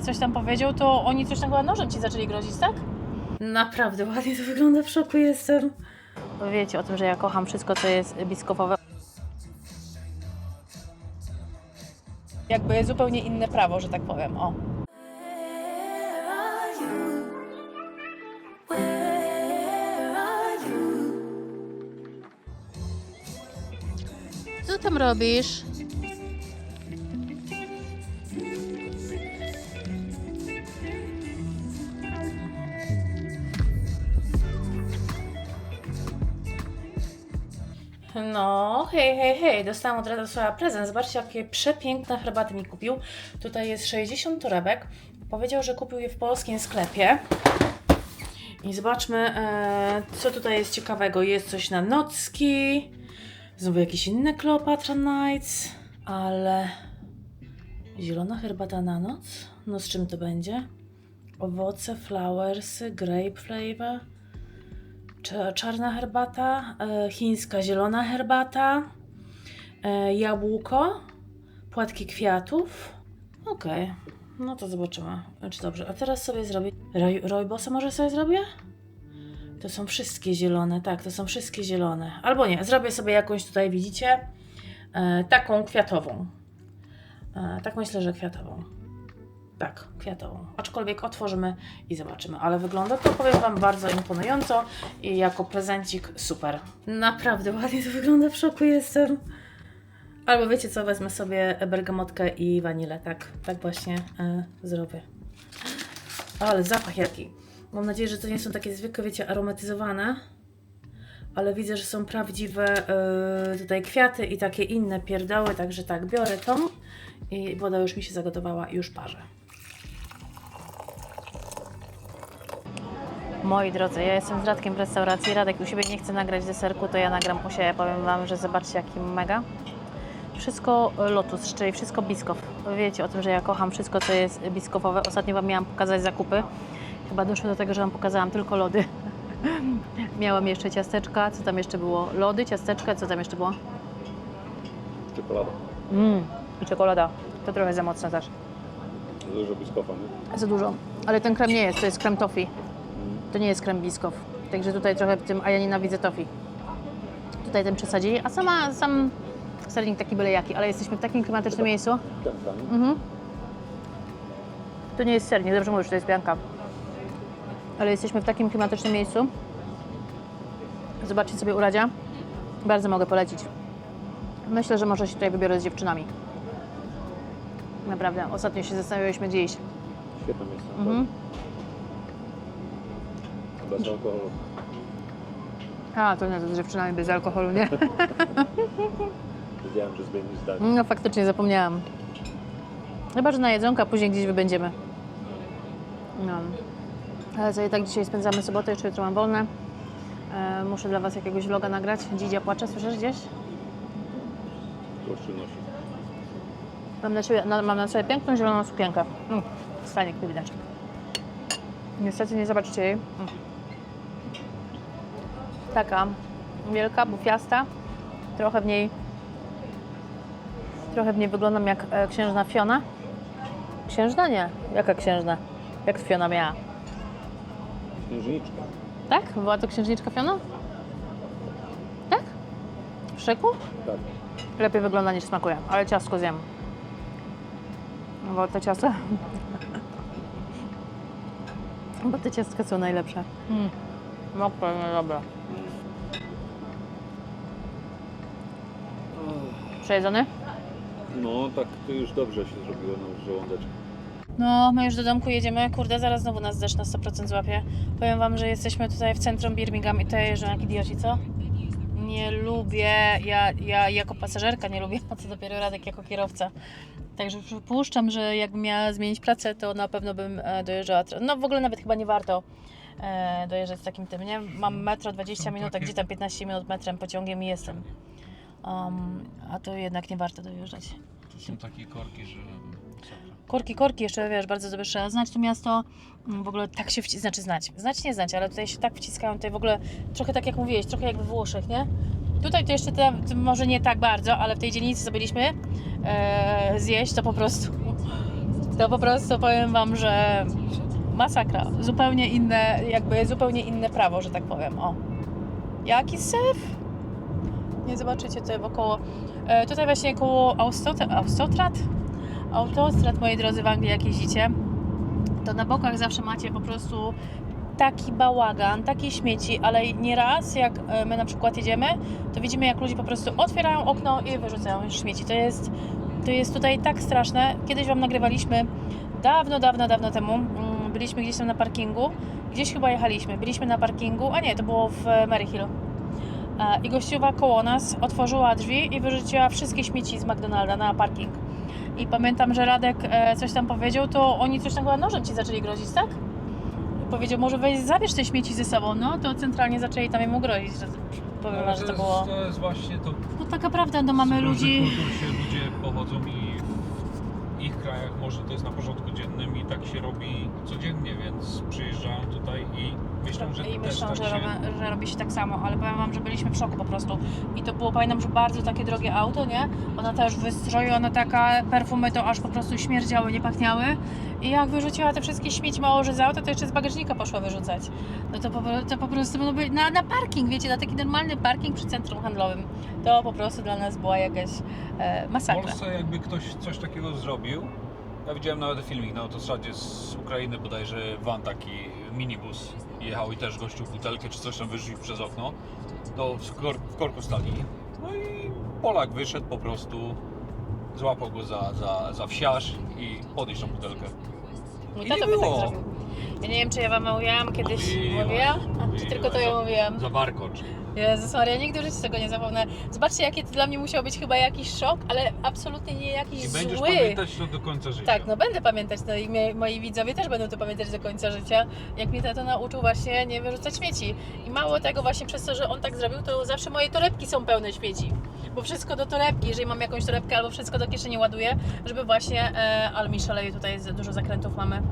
coś tam powiedział, to oni coś tam chyba nożem ci zaczęli grozić, tak? Naprawdę ładnie to wygląda, w szoku jestem. Bo wiecie o tym, że ja kocham wszystko, co jest biskopowe. Jakby zupełnie inne prawo, że tak powiem, o. Co tam robisz? Hej, hej, hej, dostałam od Radosława prezent. Zobaczcie, jakie przepiękne herbaty mi kupił. Tutaj jest 60 torebek. Powiedział, że kupił je w polskim sklepie. I zobaczmy, e, co tutaj jest ciekawego. Jest coś na nocki. Znowu jakieś inne Cleopatra Nights, ale zielona herbata na noc? No z czym to będzie? Owoce, flowersy, grape flavor, czarna herbata, e, chińska zielona herbata, e, jabłko, płatki kwiatów. Okej, no to zobaczymy, czy dobrze. A teraz sobie zrobię, Roy, rojbosa może sobie zrobię? To są wszystkie zielone, tak, to są wszystkie zielone. Albo nie, zrobię sobie jakąś tutaj, widzicie, e, taką kwiatową. Tak myślę, że kwiatową. Tak, kwiatową. Aczkolwiek otworzymy i zobaczymy. Ale wygląda to, powiem Wam, bardzo imponująco i jako prezencik super. Naprawdę ładnie to wygląda, w szoku jestem. Albo wiecie co, wezmę sobie bergamotkę i wanilę. Tak, tak właśnie e, zrobię. Ale zapach jaki. Mam nadzieję, że to nie są takie zwykłe, wiecie, aromatyzowane. Ale widzę, że są prawdziwe yy, tutaj kwiaty i takie inne pierdoły, także tak, biorę tą i woda już mi się zagotowała i już parzę. Moi drodzy, ja jestem z Radkiem w restauracji. Radek u siebie nie chce nagrać deserku, to ja nagram u siebie. Powiem Wam, że zobaczcie jaki mega. Wszystko Lotus, czyli wszystko biskow. Wiecie o tym, że ja kocham wszystko, co jest biskowowe. Ostatnio Wam miałam pokazać zakupy. Chyba doszło do tego, że Wam pokazałam tylko lody. Miałam jeszcze ciasteczka, co tam jeszcze było? Lody, ciasteczka, co tam jeszcze było? Czekolada. Mmm, i czekolada. To trochę za mocne też. Dużo biskofa, nie? Za dużo. Ale ten krem nie jest, to jest krem toffee. To nie jest krem. Także tutaj trochę w tym, a ja nienawidzę toffee. Tutaj ten przesadzili, a sama, sam sernik taki byle jaki, ale jesteśmy w takim klimatycznym miejscu. Mhm. To nie jest sernik, dobrze mówisz, to jest pianka. Ale jesteśmy w takim klimatycznym miejscu. Zobaczcie sobie uradzia. Bardzo mogę polecić. Myślę, że może się tutaj wybiorę z dziewczynami. Naprawdę, ostatnio się zastanawialiśmy gdzie iść. Świetne miejsce. Mhm. Bez alkoholu. A, to nie, to z dziewczynami bez alkoholu, nie? Wiedziałem, że zmienisz zdanie. No faktycznie zapomniałam. Chyba, że na jedzonka, później gdzieś wybędziemy. No. Ale co i tak dzisiaj spędzamy sobotę, jeszcze jutro mam wolne. E, muszę dla Was jakiegoś vloga nagrać. Dzidzia płacze, słyszysz gdzieś? Gościu nosi. Mam na, siebie, na, mam na sobie piękną zieloną sukienkę. Mm, Stanik, tu widać. Niestety nie zobaczycie jej. Mm. Taka wielka, bufiasta. Trochę w niej trochę w niej wyglądam jak e, księżna Fiona. Księżna? Nie. Jaka księżna? Jak Fiona miała? Księżniczka. Tak? Była to księżniczka Fiona? Tak? W szyku? Tak. Lepiej wygląda niż smakuje, ale ciastko zjem. No Bo te ciasta... Bo te ciastka są najlepsze. Mm. Mokre, no dobra. Przejedzony? No, tak to już dobrze się zrobiło na żołądeczek. No, my już do domku jedziemy. Kurde, zaraz znowu nas deszcz na 100% złapie. Powiem Wam, że jesteśmy tutaj w centrum Birmingham i tutaj jeżdżą jak idioci, co? Nie lubię, ja, ja jako pasażerka nie lubię, a co dopiero Radek jako kierowca. Także przypuszczam, że jakbym miała zmienić pracę, to na pewno bym e, dojeżdżała. No w ogóle nawet chyba nie warto e, dojeżdżać z takim tym, nie? Mam metro 20 minut, a gdzie tam 15 minut metrem, pociągiem i jestem. Um, a to jednak nie warto dojeżdżać. To są takie korki, że. Korki, korki jeszcze, wiesz, bardzo dobrze trzeba znać to miasto, Mm, w ogóle tak się wci- znaczy znać, znać nie znać, ale tutaj się tak wciskają, tutaj w ogóle trochę tak jak mówiłeś, trochę jak we Włoszech, nie? Tutaj to jeszcze te, to może nie tak bardzo, ale w tej dzielnicy co byliśmy e, zjeść, to po prostu to po prostu powiem Wam, że masakra. Zupełnie inne, jakby zupełnie inne prawo, że tak powiem. O. Jaki syf? Nie zobaczycie tutaj wokoło. E, tutaj właśnie koło Autostrad, Autostrad? Moi drodzy, w Anglii jak jeździcie, to na bokach zawsze macie po prostu taki bałagan, takie śmieci, ale nieraz jak e, my na przykład jedziemy, to widzimy jak ludzie po prostu otwierają okno i wyrzucają śmieci. To jest, to jest tutaj tak straszne. Kiedyś Wam nagrywaliśmy dawno, dawno, dawno temu. mm, Byliśmy gdzieś tam na parkingu. Gdzieś chyba jechaliśmy. Byliśmy na parkingu, a nie, to było w e, Maryhill. E, I gościuwa koło nas otworzyła drzwi i wyrzuciła wszystkie śmieci z McDonalda na parking. I pamiętam, że Radek e, coś tam powiedział, to oni coś tam nożem ci zaczęli grozić, tak? Powiedział, może weź zabierz te śmieci ze sobą, no to centralnie zaczęli tam jemu grozić, że powiem wam, Ale że to, to jest, było... to jest właśnie to. No taka prawda, no mamy ludzi... kultur się ludzie pochodzą i ich krajach może to jest na porządku dziennym i tak się robi codziennie, więc przyjeżdżają tutaj i myślą, że I myślą, tak że, się... robi, że robi się tak samo, ale powiem wam, że byliśmy w szoku po prostu. I to było, pamiętam, że bardzo takie drogie auto, nie? Ona też wystrojona taka, perfumy to aż po prostu śmierdziały, nie pachniały. I jak wyrzuciła te wszystkie śmieci mało, że z auta, to jeszcze z bagażnika poszła wyrzucać. No to po, to po prostu no, na, na parking, wiecie, na taki normalny parking przy centrum handlowym. To po prostu dla nas była jakaś e, W masakra. Polsce jakby ktoś coś takiego zrobił, ja widziałem nawet filmik na autostradzie z Ukrainy bodajże van taki minibus jechał i też gościu butelkę czy coś tam wyrzucił przez okno, to w, kor w korku stali. No i Polak wyszedł po prostu, złapał go za, za, za wsiarz i podnieść tą butelkę. Mój I tata nie by tak było. zrobił. Ja nie wiem, czy ja wam mówiłam kiedyś. Mówiłam? Czy tylko to ja mówiłam? Za warkocz. Jezus Maria, nigdy w życiu tego nie zapomnę. Zobaczcie, jakie to dla mnie musiał być chyba jakiś szok, ale absolutnie nie jakiś I będziesz zły. pamiętać to do końca życia. Tak, no będę pamiętać, no i moi widzowie też będą to pamiętać do końca życia, jak mnie tato nauczył właśnie nie wyrzucać śmieci. I mało tego, właśnie przez to, że on tak zrobił, to zawsze moje torebki są pełne śmieci. Bo wszystko do torebki, jeżeli mam jakąś torebkę albo wszystko do kieszeni ładuję, żeby właśnie, e, ale mi szaleje, tutaj dużo zakrętów mamy,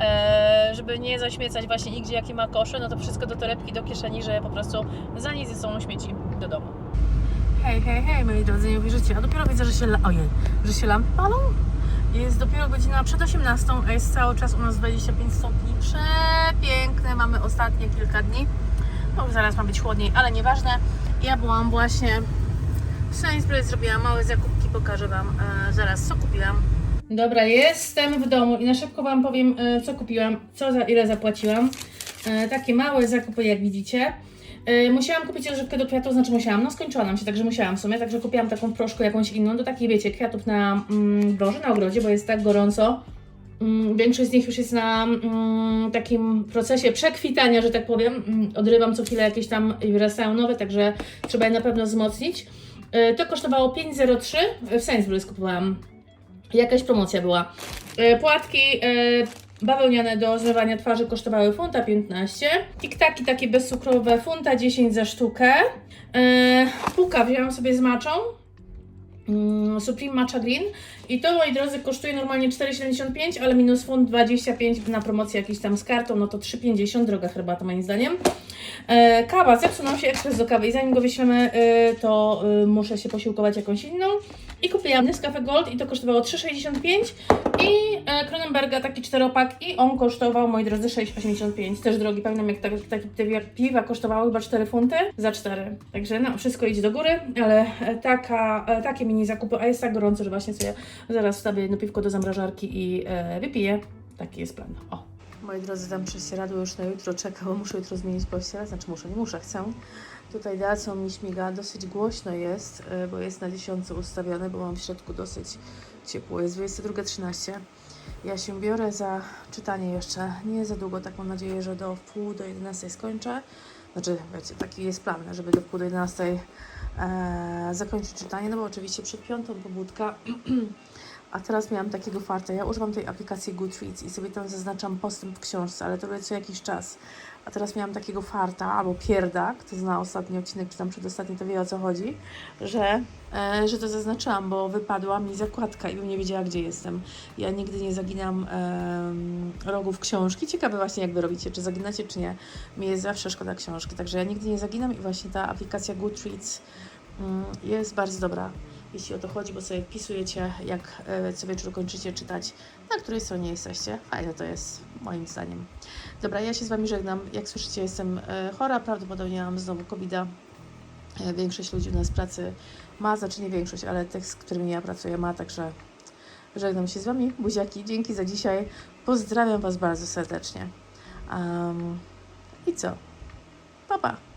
e, żeby nie zaśmiecać właśnie nigdzie jakie ma kosze, no to wszystko do torebki, do kieszeni, że po prostu za nic są śmieci do domu. Hej, hej, hej, moi drodzy, nie uwierzycie, a dopiero widzę, że się, ojej, że się lampy palą? Jest dopiero godzina przed 18, a jest cały czas u nas 25 stopni. Przepiękne, mamy ostatnie kilka dni. No zaraz ma być chłodniej, ale nieważne. Ja byłam właśnie w Sainsbury, zrobiłam małe zakupki, pokażę Wam e, zaraz co kupiłam. Dobra, jestem w domu i na szybko Wam powiem e, co kupiłam, co za ile zapłaciłam. E, takie małe zakupy jak widzicie. Musiałam kupić rozrzutkę do kwiatów, znaczy musiałam, no skończyła nam się, także musiałam w sumie, także kupiłam taką proszkę jakąś inną, do takiej wiecie, kwiatów na mm, na ogrodzie, bo jest tak gorąco. Mm, Większość z nich już jest na mm, takim procesie przekwitania, że tak powiem. Mm, Odrywam co chwilę jakieś tam i wyrastają nowe, także trzeba je na pewno wzmocnić. E, To kosztowało 5,03, w Sainsbury's kupowałam. Jakaś promocja była. E, Płatki e, bawełniane do zlewania twarzy kosztowały funta 15. Tiktaki takie bezcukrowe funta 10 za sztukę. E, Puka wzięłam sobie z maczą. Mm, Supreme Matcha Green i to, moi drodzy, kosztuje normalnie 4,75, ale minus funt 25 na promocji jakiś tam z kartą, no to 3,50, droga herbata moim zdaniem. E, kawa, zepsunął się ekspres do kawy i zanim go wyślemy, e, to e, muszę się posiłkować jakąś inną. I kupiłam Nescafe Gold i to kosztowało 3,65 i e, Kronenberga taki czteropak i on kosztował, moi drodzy, 6,85. Też drogi, pamiętam jak tak, takie te piwa kosztowały chyba 4 funty za 4. Także no, wszystko idzie do góry, ale e, taka, e, takie mini zakupy, a jest tak gorąco, że właśnie sobie zaraz wstawię jedno piwko do zamrażarki i e, wypiję. Taki jest plan. O. Moi drodzy, tam prześcieradło już na jutro czeka, bo muszę jutro zmienić pościel, znaczy muszę, nie muszę, chcę. Tutaj dacą mi śmiga, dosyć głośno jest, y, bo jest na 10 ustawione, bo mam w środku dosyć ciepło. Jest 22.13. Ja się biorę za czytanie jeszcze nie za długo, tak mam nadzieję, że do wpół do 11 skończę. Znaczy, wiecie, taki jest plan, żeby do wpół do 11 e, zakończyć czytanie, no bo oczywiście przed piątą pobudka. A teraz miałam takiego farta. Ja używam tej aplikacji Goodreads i sobie tam zaznaczam postęp w książce, ale to robię co jakiś czas. A teraz miałam takiego farta, albo pierda, kto zna ostatni odcinek, czy tam przedostatni, to wie o co chodzi, że, e, że to zaznaczyłam, bo wypadła mi zakładka i bym nie wiedziała, gdzie jestem. Ja nigdy nie zaginam em, rogów książki. Ciekawe właśnie, jak wy robicie, czy zaginacie, czy nie. Mi jest zawsze szkoda książki, także ja nigdy nie zaginam i właśnie ta aplikacja Goodreads mm, jest bardzo dobra. Jeśli o to chodzi, bo sobie wpisujecie, jak e, co wieczór kończycie czytać, na której stronie jesteście. Fajne to jest, moim zdaniem. Dobra, ja się z Wami żegnam. Jak słyszycie, jestem e, chora, prawdopodobnie mam znowu covid -a. Większość ludzi u nas pracy ma, znaczy nie większość, ale tych, z którymi ja pracuję, ma, także żegnam się z Wami. Buziaki, dzięki za dzisiaj. Pozdrawiam Was bardzo serdecznie. Um, I co? Pa, pa.